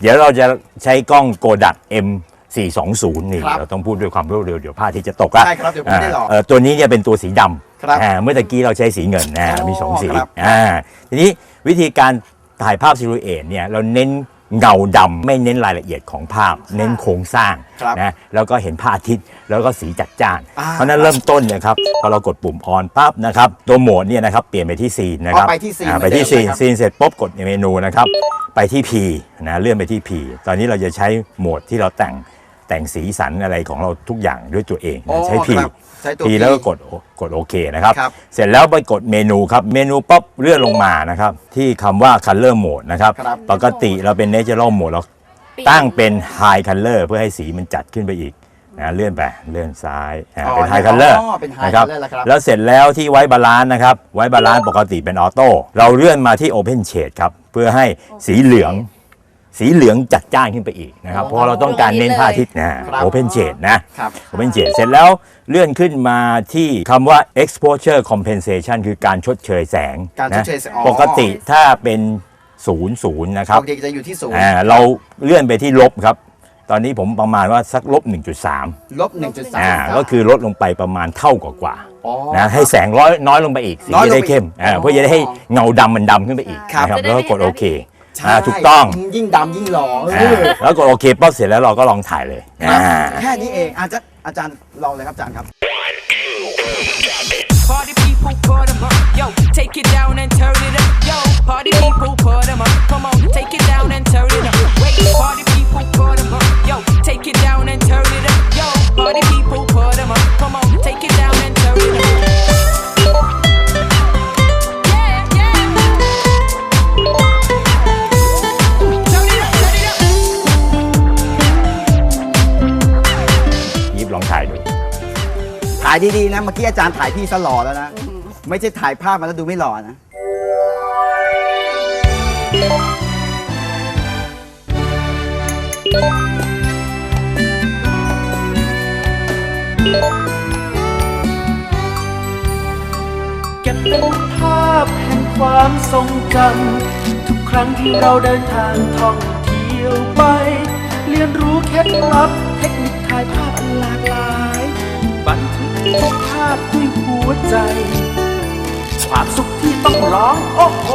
เดี๋ยวเราจะใช้กล้องโกดัก M 420 นี่ครับเราต้องพูดด้วยความรวดเร็วเดี๋ยวพระอาที่จะตกละใช่ครับเดี๋ยวผมไม่ได้หรอกเตัวนี้เนี่ยเป็นตัวสีดครับำอ่าเมื่อตะกี้เราใช้สีเงินนะอ๋อมีสองสีครับ อ่าทีนี้วิธีการถ่ายภาพซิลูเอตเนี่ยเราเน้น เงาดำไม่เน้นรายละเอียดของภาพ เน้นโครงสร้างครับนะแล้วก็เห็นพระอาทิตย์แล้วก็สีจัดจ้าน อ่า เพราะฉะนั้นเริ่มต้นเนยครับพอเรากดปุ่มออนปั๊บนะครับตัวโหมดเนี่ยนะครับเปลี่ยนไปที่ซีนนะครับอ๋อไปที่ scene อ่าเหมืไปอนเดิมที่ซีนนะครับ ซีนเสร็จปุ๊บกดเมนูนะครับไปที่ P นะเลื่อนไปที่ P ตอนนี้เราจะใช้โหมดที่เราแต่ง แต่งสีสันอะไรของเราทุกอย่างด้วยตัวเองอ๋อนะใช้ P ครับใช้ตัว P P แล้วก็กดกดโอเคนะครับ ครับ เสร็จแล้วไปกดเมนูครับ เมนูปั๊บเลื่อนลงมานะครับ ที่คำว่า Color Mode นะครับ ครับ ปกติเราเป็น Natural Mode เราตั้งเป็น High Color เพื่อให้สีมันจัดขึ้นไปอีกนะเลื่อนไปเลื่อนซ้ายอ่าอ๋อเป็น High Color อ๋อเป็น High นะครับ Color แล้วครับ แล้วเสร็จแล้วที่ไว้บาลานซ์นะครับ ไว้บาลานซ์ปกติเป็นออโต้เราเลื่อนมาที่ Open Shade ครับ เพื่อให้สีเหลือง สีเหลืองจัดจ้านขึ้นไปอีกนะครับเพราะเราต้องการเน้นพระอาทิตย์นะครับ Open Shade นะครับ Open Shade เสร็จแล้วเลื่อนขึ้นมาที่คำว่า exposure compensation คือการชดเชยแสงการชดเชยแสงอ๋อ ปกติถ้าเป็นศูนย์ศูนย์นะคปรับกติจะอยู่ที่ศูนย์อ่าเราเลื่อนไปที่ลบครับ ตอนนี้ผมประมาณว่าสักลบ 1.3ลบหนึ่งจุดสามอ่าก็คือลดลงไปประมาณเท่ากว่าๆอ๋อนะให้แสงร้อยน้อยลงไปอีกสีน้อยลงจะไปได้เข้มอีกอ่าอ๋อเพื่อจะได้ให้เงาดำมันดำขึ้นไปอีกครับ นะครับจะได้แล้วก็กดเห็นโอเค ใช่อ่าถูกต้อง ยิ่งดำยิ่งหล่อเออ่าอแล้วกดโอเคปั๊บเสร็จแล้วเราก็ลองถ่ายเลยครับอ่าแค่นี้เองอาจารย์อาจารย์ลองเลยครับอาจารย์ครับ Party people put 'em up. Yo, take it down and turn it up. Yo, party people put 'em up. Come on, take it down and turn it up. Wait, party people put 'em up. Yo, take it down and turn it up. Yo, party people put 'em ลองถ่ายดู ถ่ายดีๆนะ เมื่อกี้อาจารย์ถ่ายพี่ซะหล่อแล้วนะ ไม่ใช่ถ่ายภาพมาแล้วดูไม่หล่อนะ เก็บเป็นภาพแห่งความทรงจำทุกครั้งที่เราเดินทางท่องเที่ยวไป เรียนรู้เคล็ดลับเทคนิคถ่ายภาพ ภาพด้วยหัวใจ ความสุขที่ต้องร้อง โอ้โห